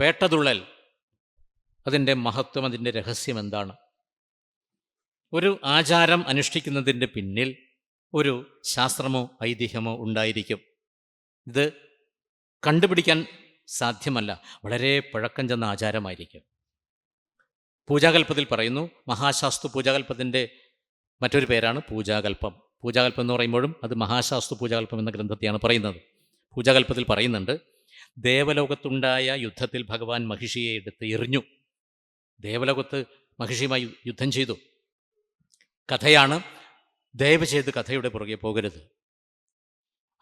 പേട്ടതുള്ളൽ. അതിന്റെ മഹത്വം അതിന്റെ രഹസ്യം എന്താണ്? ഒരു ആചാരം അനുഷ്ഠിക്കുന്നതിന്റെ പിന്നിൽ ഒരു ശാസ്ത്രമോ ഐതിഹ്യമോ ഉണ്ടായിരിക്കും. ഇത് കണ്ടുപിടിക്കാൻ സാധ്യമല്ല. വളരെ പഴക്കം ചെന്ന ആചാരമായിരിക്കും. പൂജാകൽപ്പത്തിൽ പറയുന്നു മഹാശാസ്തു പൂജാകൽപ്പത്തിന്റെ മറ്റൊരു പേരാണ് പൂജാകൽപ്പം. പൂജാകൽപ്പം എന്ന് പറയുമ്പോഴും അത് മഹാശാസ്തു പൂജാകൽപ്പം എന്ന ഗ്രന്ഥത്തെയാണ് പറയുന്നത്. പൂജാകൽപ്പത്തിൽ പറയുന്നുണ്ട് ദേവലോകത്തുണ്ടായ യുദ്ധത്തിൽ ഭഗവാൻ മഹിഷിയെ എടുത്ത് എറിഞ്ഞു. ദേവലോകത്ത് മഹിഷിയുമായി യുദ്ധം ചെയ്തു. കഥയാണ് ദയവ് ചെയ്ത് കഥയുടെ പുറകെ പോകരുത്.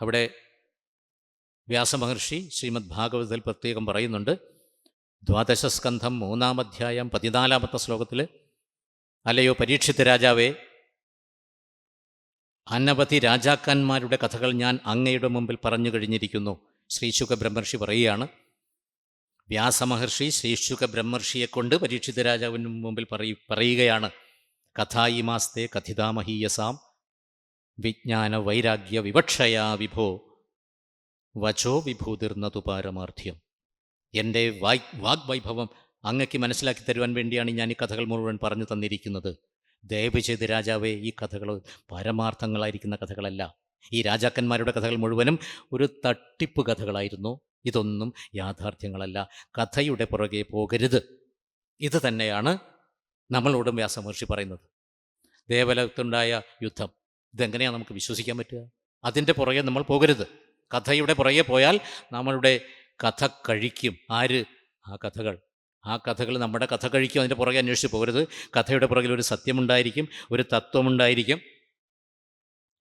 അവിടെ വ്യാസമഹർഷി ശ്രീമദ് ഭാഗവതത്തിൽ പ്രത്യേകം പറയുന്നുണ്ട്. ദ്വാദശസ്കന്ധം മൂന്നാം അധ്യായം പതിനാലാമത്തെ ശ്ലോകത്തിൽ അല്ലയോ പരീക്ഷിത രാജാവേ അനവധി രാജാക്കന്മാരുടെ കഥകൾ ഞാൻ അങ്ങയുടെ മുമ്പിൽ പറഞ്ഞു കഴിഞ്ഞിരിക്കുന്നു. ശ്രീശുഖ ബ്രഹ്മർഷി പറയുകയാണ്. വ്യാസമഹർഷി ശ്രീശുഖ ബ്രഹ്മർഷിയെ കൊണ്ട് പരീക്ഷിത രാജാവിന് മുമ്പിൽ പറയ പറയുകയാണ്. കഥായിമാസ്തേ കഥിതാമഹീയസാം. വിജ്ഞാന വൈരാഗ്യ വിവക്ഷയാ വിഭോ. വചോ വിഭൂതിർന്നതു പാരമാർത്ഥ്യം. എന്റെ വാഗ് വാഗ്വൈഭവം അങ്ങയ്ക്ക് മനസ്സിലാക്കി തരുവാൻ വേണ്ടിയാണ് ഞാൻ ഈ കഥകൾ മുഴുവൻ പറഞ്ഞു തന്നിരിക്കുന്നത്. ദയവ് ചെയ്ത് രാജാവേ ഈ കഥകൾ പരമാർത്ഥങ്ങളായിരിക്കുന്ന കഥകളല്ല. ഈ രാജാക്കന്മാരുടെ കഥകൾ മുഴുവനും ഒരു തട്ടിപ്പ് കഥകളായിരുന്നു. ഇതൊന്നും യാഥാർത്ഥ്യങ്ങളല്ല. കഥയുടെ പുറകെ പോകരുത്. ഇത് തന്നെയാണ് നമ്മളോടും വ്യാസമഹർഷി പറയുന്നത്. ദേവലോകത്തുണ്ടായ യുദ്ധം. ഇതെങ്ങനെയാണ് നമുക്ക് വിശ്വസിക്കാൻ പറ്റുക? അതിന്റെ പുറകെ നമ്മൾ പോകരുത്. കഥയുടെ പുറകെ പോയാൽ നമ്മളുടെ കഥ കഴിക്കും. ആര്? ആ കഥകൾ. ആ കഥകൾ നമ്മുടെ കഥ കഴിക്കും. അതിന്റെ പുറകെ അന്വേഷിച്ച് പോകരുത്. കഥയുടെ പുറകിൽ ഒരു സത്യമുണ്ടായിരിക്കും ഒരു തത്വമുണ്ടായിരിക്കും.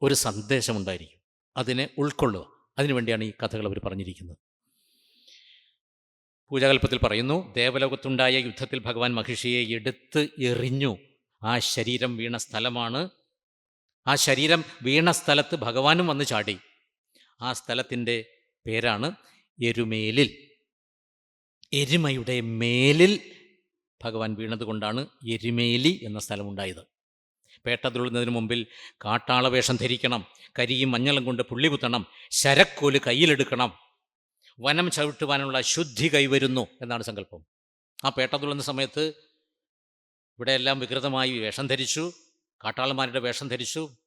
ഒരു സന്ദേശമുണ്ടായിരിക്കും. അതിനെ ഉൾക്കൊള്ളുക. അതിനുവേണ്ടിയാണ് ഈ കഥകൾ അവർ പറഞ്ഞിരിക്കുന്നത്. പൂജാകൽപ്പത്തിൽ പറയുന്നു ദേവലോകത്തുണ്ടായ യുദ്ധത്തിൽ ഭഗവാൻ മഹിഷിയെ എടുത്ത് എറിഞ്ഞു. ആ ശരീരം വീണ സ്ഥലമാണ്. ആ ശരീരം വീണ സ്ഥലത്ത് ഭഗവാനും വന്ന് ചാടി. ആ സ്ഥലത്തിന്റെ പേരാണ് എരുമേലിൽ. എരുമയുടെ മേലിൽ ഭഗവാൻ വീണതുകൊണ്ടാണ് എരുമേലി എന്ന സ്ഥലമുണ്ടായത്. പേട്ട തുള്ളുന്നതിന് മുമ്പിൽ കാട്ടാളവേഷം ധരിക്കണം. കരിയും മഞ്ഞളും കൊണ്ട് പുള്ളി കുത്തണം. ശരക്കോൽ കയ്യിലെടുക്കണം. വനം ചവിട്ടുവാനുള്ള ശുദ്ധി കൈവരുന്നു എന്നാണ് സങ്കല്പം. ആ പേട്ട തുള്ളുന്ന സമയത്ത് ഇവിടെയെല്ലാം വികൃതമായി വേഷം ധരിച്ചു. കാട്ടാളന്മാരുടെ വേഷം ധരിച്ചു.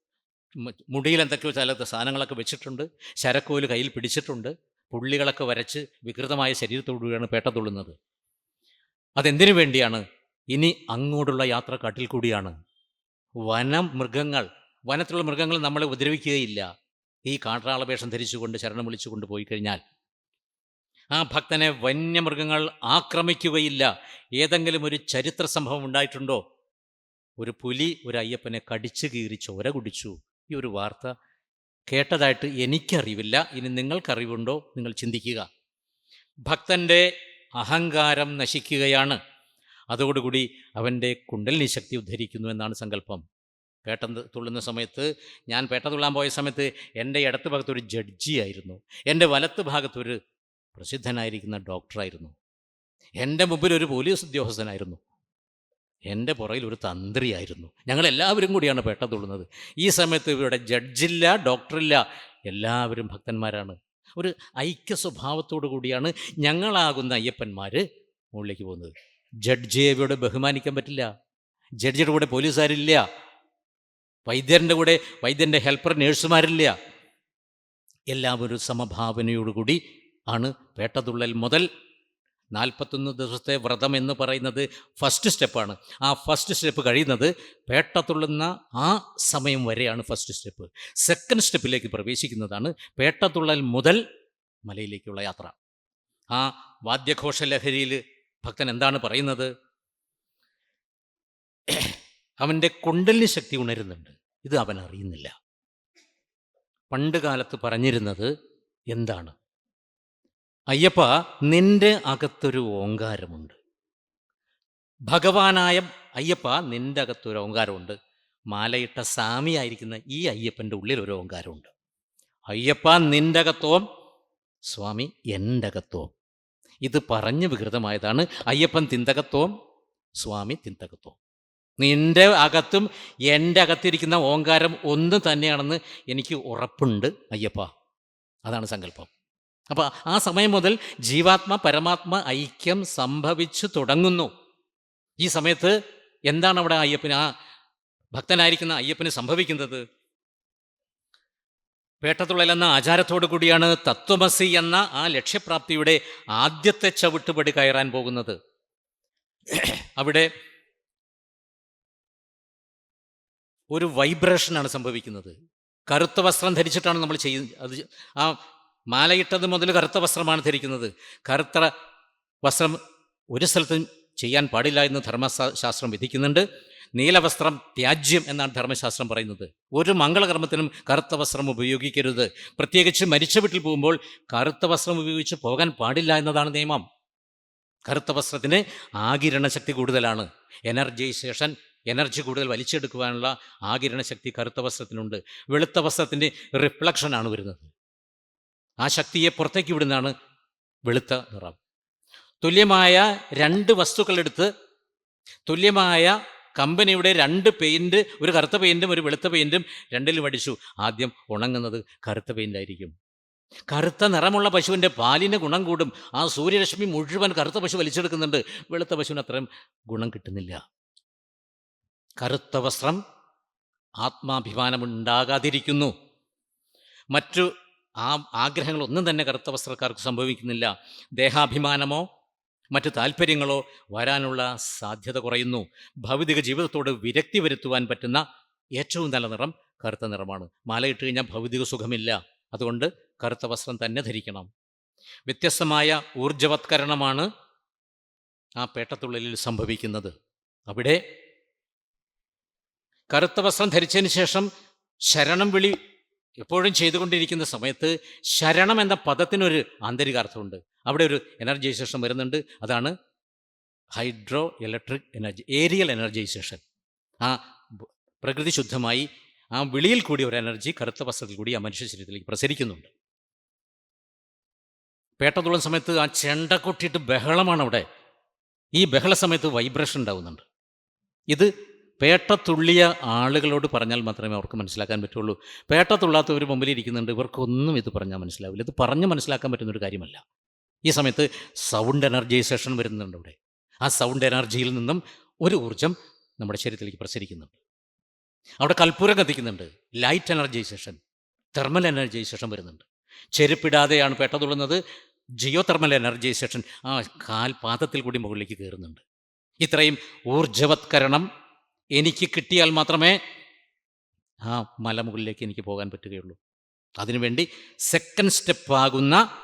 മുടിയിൽ എന്തൊക്കെയോ ചില സാധനങ്ങളൊക്കെ വെച്ചിട്ടുണ്ട്. ശരക്കോൽ കയ്യിൽ പിടിച്ചിട്ടുണ്ട്. പുള്ളികളൊക്കെ വരച്ച് വികൃതമായ ശരീരത്തോടുകൂടിയാണ് പേട്ട തുള്ളുന്നത്. അതെന്തിനു വേണ്ടിയാണ്? ഇനി അങ്ങോട്ടുള്ള യാത്ര കാട്ടിൽ കൂടിയാണ്. വനം മൃഗങ്ങൾ വനത്തിലുള്ള മൃഗങ്ങൾ നമ്മളെ ഉപദ്രവിക്കുകയില്ല. ഈ കാട്ടാള വേഷം ധരിച്ചുകൊണ്ട് ശരണം വിളിച്ചുകൊണ്ട് പോയി കഴിഞ്ഞാൽ ആ ഭക്തനെ വന്യമൃഗങ്ങൾ ആക്രമിക്കുകയില്ല. ഏതെങ്കിലും ഒരു ചരിത്ര സംഭവം ഉണ്ടായിട്ടുണ്ടോ? ഒരു പുലി ഒരു അയ്യപ്പനെ കടിച്ചു കീറി ചോര കുടിച്ചു. ഈ ഒരു വാർത്ത കേട്ടതായിട്ട് എനിക്കറിവില്ല. ഇനി നിങ്ങൾക്കറിവുണ്ടോ? നിങ്ങൾ ചിന്തിക്കുക. ഭക്തന്റെ അഹങ്കാരം നശിക്കുകയാണ്. അതോടുകൂടി അവന്റെ കുണ്ടലിനി ശക്തി ഉദ്ധരിക്കുന്നു എന്നാണ് സങ്കല്പം. പേട്ട തുള്ളുന്ന സമയത്ത് ഞാൻ പേട്ട തുള്ളാൻ പോയ സമയത്ത് എന്റെ ഇടത്ത് ഭാഗത്തൊരു ജഡ്ജിയായിരുന്നു എന്റെ വലത്ത് ഭാഗത്തൊരു പ്രസിദ്ധനായിരിക്കുന്ന ഡോക്ടറായിരുന്നു എന്റെ മുമ്പിൽ ഒരു പോലീസ് ഉദ്യോഗസ്ഥനായിരുന്നു. എന്റെ പുറകിൽ ഒരു തന്ത്രിയായിരുന്നു ഞങ്ങളെല്ലാവരും കൂടിയാണ് പേട്ട തുള്ളുന്നത്. ഈ സമയത്ത് ഇവിടെ ജഡ്ജില്ല ഡോക്ടറില്ല എല്ലാവരും ഭക്തന്മാരാണ്. ഒരു ഐക്യ സ്വഭാവത്തോടു കൂടിയാണ് ഞങ്ങളാകുന്ന അയ്യപ്പന്മാർ മുകളിലേക്ക് പോകുന്നത്. ജഡ്ജിയെ ഇവിടെ ബഹുമാനിക്കാൻ പറ്റില്ല. ജഡ്ജിയുടെ കൂടെ പോലീസുകാരില്ല. വൈദ്യരുടെ കൂടെ വൈദ്യന്റെ ഹെൽപ്പർ നേഴ്സുമാരില്ല. എല്ലാവരും സമഭാവനയോടുകൂടി ആണ് വേട്ടതുള്ളൽ മുതൽ നാൽപ്പത്തൊന്ന് ദിവസത്തെ വ്രതം എന്ന് പറയുന്നത് ഫസ്റ്റ് സ്റ്റെപ്പാണ്. ആ ഫസ്റ്റ് സ്റ്റെപ്പ് കഴിയുന്നത് പേട്ടത്തുള്ളുന്ന ആ സമയം വരെയാണ് ഫസ്റ്റ് സ്റ്റെപ്പ്. സെക്കൻഡ് സ്റ്റെപ്പിലേക്ക് പ്രവേശിക്കുന്നതാണ് പേട്ടത്തുള്ളൽ മുതൽ മലയിലേക്കുള്ള യാത്ര. ആ വാദ്യഘോഷ ലഹരിയിൽ ഭക്തൻ എന്താണ് പറയുന്നത്? അവന്റെ കുണ്ടലിന് ശക്തി ഉണരുന്നുണ്ട്. ഇത് അവൻ അറിയുന്നില്ല. പണ്ട് കാലത്ത് പറഞ്ഞിരുന്നത് എന്താണ്? അയ്യപ്പ നിന്റെ അകത്തൊരു ഓങ്കാരമുണ്ട്. ഭഗവാനായ അയ്യപ്പ നിന്റെ അകത്തൊരു ഓങ്കാരമുണ്ട്. മാലയിട്ട സ്വാമിയായിരിക്കുന്ന ഈ അയ്യപ്പന്റെ ഉള്ളിൽ ഒരു ഓങ്കാരമുണ്ട്. അയ്യപ്പ നിന്റെ അകത്തോം സ്വാമി എന്റെ അകത്തോം. ഇത് പറഞ്ഞ് വികൃതമായതാണ്. അയ്യപ്പൻ തിന്തകത്വം സ്വാമി തിന്തകത്വം നിന്റെ അകത്തും എന്റെ അകത്തിരിക്കുന്ന ഓങ്കാരം ഒന്ന് തന്നെയാണെന്ന് എനിക്ക് ഉറപ്പുണ്ട് അയ്യപ്പ. അതാണ് സങ്കല്പം. അപ്പോൾ ആ സമയം മുതൽ ജീവാത്മ പരമാത്മ ഐക്യം സംഭവിച്ചു തുടങ്ങുന്നു. ഈ സമയത്ത് എന്താണ് അവിടെ അയ്യപ്പന് ആ ഭക്തനായിരിക്കുന്ന അയ്യപ്പന് സംഭവിക്കുന്നത്? പേട്ടത്തുള്ളൽ എന്ന ആചാരത്തോടു കൂടിയാണ് തത്വമസി എന്ന ആ ലക്ഷ്യപ്രാപ്തിയുടെ ആദ്യത്തെ ചവിട്ടുപടി കയറാൻ പോകുന്നത്. അവിടെ ഒരു വൈബ്രേഷനാണ് സംഭവിക്കുന്നത്. കറുത്ത വസ്ത്രം ധരിച്ചിട്ടാണ് നമ്മൾ ചെയ്യുന്നത് അത് ആ മാലയിട്ടത് മുതൽ കറുത്ത വസ്ത്രമാണ് ധരിക്കുന്നത്. കറുത്ത വസ്ത്രം ഒരു സ്ഥലത്തും ചെയ്യാൻ പാടില്ല എന്ന് ധർമ്മശാസ്ത്രം വിധിക്കുന്നുണ്ട്. നീലവസ്ത്രം ത്യാജ്യം എന്നാണ് ധർമ്മശാസ്ത്രം പറയുന്നത്. ഒരു മംഗളകർമ്മത്തിനും കറുത്ത വസ്ത്രം ഉപയോഗിക്കരുത്. പ്രത്യേകിച്ച് മരിച്ച വീട്ടിൽ പോകുമ്പോൾ കറുത്ത വസ്ത്രം ഉപയോഗിച്ച് പോകാൻ പാടില്ല എന്നതാണ് നിയമം. കറുത്ത വസ്ത്രത്തിന് ആകിരണ ശക്തി കൂടുതലാണ് എനർജൈസേഷൻ എനർജി കൂടുതൽ വലിച്ചെടുക്കുവാനുള്ള ആകിരണ ശക്തി കറുത്ത വസ്ത്രത്തിനുണ്ട് വെളുത്ത വസ്ത്രത്തിന്റെ റിഫ്ലക്ഷനാണ് വരുന്നത്. ആ ശക്തിയെ പുറത്തേക്ക് വിടുന്നതാണ് വെളുത്ത നിറം. തുല്യമായ രണ്ട് വസ്തുക്കളെടുത്ത് തുല്യമായ കമ്പനിയുടെ രണ്ട് പെയിന്റ് ഒരു കറുത്ത പെയിന്റും ഒരു വെളുത്ത പെയിന്റും രണ്ടിലും അടിച്ചു ആദ്യം ഉണങ്ങുന്നത് കറുത്ത പെയിന്റായിരിക്കും കറുത്ത നിറമുള്ള പശുവിന്റെ പാലിന് ഗുണം കൂടും. ആ സൂര്യരശ്മി മുഴുവൻ കറുത്ത പശു വലിച്ചെടുക്കുന്നുണ്ട്. വെളുത്ത പശുവിന് അത്രയും ഗുണം കിട്ടുന്നില്ല. കറുത്ത വസ്ത്രം ആത്മാഭിമാനമുണ്ടാകാതിരിക്കുന്നു. മറ്റു ആ ആഗ്രഹങ്ങളൊന്നും തന്നെ കറുത്ത വസ്ത്രക്കാർക്ക് സംഭവിക്കുന്നില്ല. ദേഹാഭിമാനമോ മറ്റ് താല്പര്യങ്ങളോ വരാനുള്ള സാധ്യത കുറയുന്നു. ഭൗതിക ജീവിതത്തോട് വിരക്തി വരുത്തുവാൻ പറ്റുന്ന ഏറ്റവും നല്ല നിറം കറുത്ത നിറമാണ്. മാലയിട്ട് കഴിഞ്ഞാൽ ഭൗതിക സുഖമില്ല. അതുകൊണ്ട് കറുത്ത വസ്ത്രം തന്നെ ധരിക്കണം. വ്യത്യസ്തമായ ഊർജവത്കരണമാണ് ആ പേട്ടത്തുള്ളിൽ സംഭവിക്കുന്നത്. അവിടെ കറുത്ത വസ്ത്രം ധരിച്ചതിന് ശേഷം ശരണം വിളി എപ്പോഴും ചെയ്തുകൊണ്ടിരിക്കുന്ന സമയത്ത് ശരണം എന്ന പദത്തിനൊരു ആന്തരികാർത്ഥമുണ്ട്. അവിടെ ഒരു എനർജൈസേഷൻ വരുന്നുണ്ട്. അതാണ് hydro electric energy aerial energisation ആ പ്രകൃതി ശുദ്ധമായി ആ വിളിയിൽ കൂടി ഒരു എനർജി കറുത്ത വസ്ത്രത്തിൽ കൂടി ആ മനുഷ്യ ശരീരത്തിലേക്ക് പ്രസരിക്കുന്നുണ്ട്. പേട്ടതുള്ള സമയത്ത് ആ ചെണ്ട കൊട്ടിയിട്ട് ബഹളമാണ് അവിടെ. ഈ ബഹള സമയത്ത് വൈബ്രേഷൻ ഉണ്ടാവുന്നുണ്ട്. ഇത് പേട്ടത്തുള്ളിയ ആളുകളോട് പറഞ്ഞാൽ മാത്രമേ അവർക്ക് മനസ്സിലാക്കാൻ പറ്റുള്ളൂ. പേട്ട തുള്ളാത്തവർ മുമ്പിൽ ഇരിക്കുന്നുണ്ട്. ഇവർക്കൊന്നും ഇത് പറഞ്ഞാൽ മനസ്സിലാവില്ല. ഇത് പറഞ്ഞ് മനസ്സിലാക്കാൻ പറ്റുന്നൊരു കാര്യമല്ല. ഈ സമയത്ത് സൗണ്ട് എനർജൈസേഷൻ വരുന്നുണ്ട് ഇവിടെ ആ സൗണ്ട് എനർജിയിൽ നിന്നും ഒരു ഊർജം നമ്മുടെ ശരീരത്തിലേക്ക് പ്രസരിക്കുന്നുണ്ട്. അവിടെ കൽപ്പൂരം കത്തിക്കുന്നുണ്ട്. ലൈറ്റ് എനർജൈസേഷൻ തെർമൽ എനർജൈസേഷൻ വരുന്നുണ്ട്. ചെരുപ്പിടാതെയാണ് പെട്ടതുള്ളുന്നത് ജിയോ തെർമൽ എനർജൈസേഷൻ ആ കാൽപാദത്തിൽ കൂടി മുകളിലേക്ക് കയറുന്നുണ്ട്. ഇത്രയും ഊർജവത്കരണം എനിക്ക് കിട്ടിയാൽ മാത്രമേ ആ മലമുകളിലേക്ക് എനിക്ക് പോകാൻ പറ്റുകയുള്ളൂ. അതിനുവേണ്ടി സെക്കൻഡ് സ്റ്റെപ്പാകുന്ന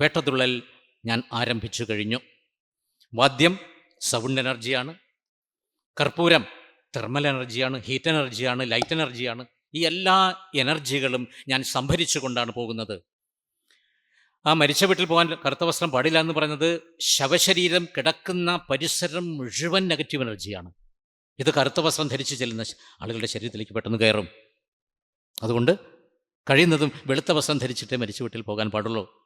പേട്ടതുള്ളൽ ഞാൻ ആരംഭിച്ചു കഴിഞ്ഞു. വാദ്യം സൗണ്ട് എനർജിയാണ്. കർപ്പൂരം തെർമൽ എനർജിയാണ് ഹീറ്റ് എനർജിയാണ് ലൈറ്റ് എനർജിയാണ്. ഈ എല്ലാ എനർജികളും ഞാൻ സംഭരിച്ചു കൊണ്ടാണ് പോകുന്നത്. ആ മരിച്ച വീട്ടിൽ പോകാൻ കറുത്ത വസ്ത്രം പാടില്ല എന്ന് പറയുന്നത് ശവശരീരം കിടക്കുന്ന പരിസരം മുഴുവൻ നെഗറ്റീവ് എനർജിയാണ്. ഇത് കറുത്ത വസ്ത്രം ധരിച്ച് ചെല്ലുന്ന ആളുകളുടെ ശരീരത്തിലേക്ക് പെട്ടെന്ന് കയറും. അതുകൊണ്ട് കഴിയുന്നതും വെളുത്ത വസ്ത്രം ധരിച്ചിട്ടേ മരിച്ച വീട്ടിൽ പോകാൻ പാടുള്ളൂ.